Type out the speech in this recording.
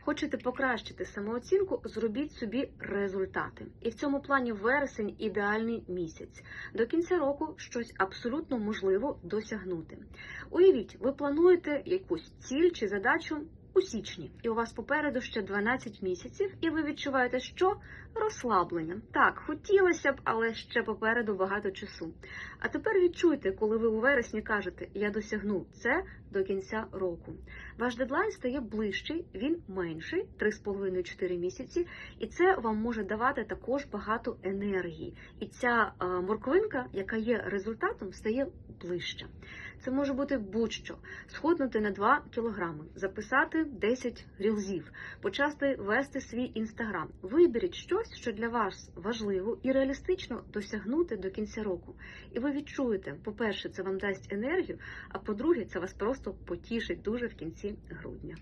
Хочете покращити самооцінку, зробіть собі результати. І в цьому плані вересень ідеальний місяць. До кінця року щось абсолютно можливо досягнути. Уявіть, ви плануєте якусь ціль чи задачу у січні, і у вас попереду ще 12 місяців, і ви відчуваєте, що розслаблення. Так, хотілося б, але ще попереду багато часу. А тепер відчуйте, коли ви у вересні кажете Я досягну це до кінця року. Ваш дедлайн стає ближчий, він менший 3,5-4 місяці, і це вам може давати також багато енергії. І ця е, морквинка, яка є результатом, стає ближче. Це може бути будь-що: сходнути на 2 кілограми, записати 10 рілзів, почати вести свій інстаграм. Виберіть щось, що для вас важливо і реалістично досягнути до кінця року. І ви відчуєте, по-перше, це вам дасть енергію, а по-друге, це вас просто потішить дуже в кінці грудня.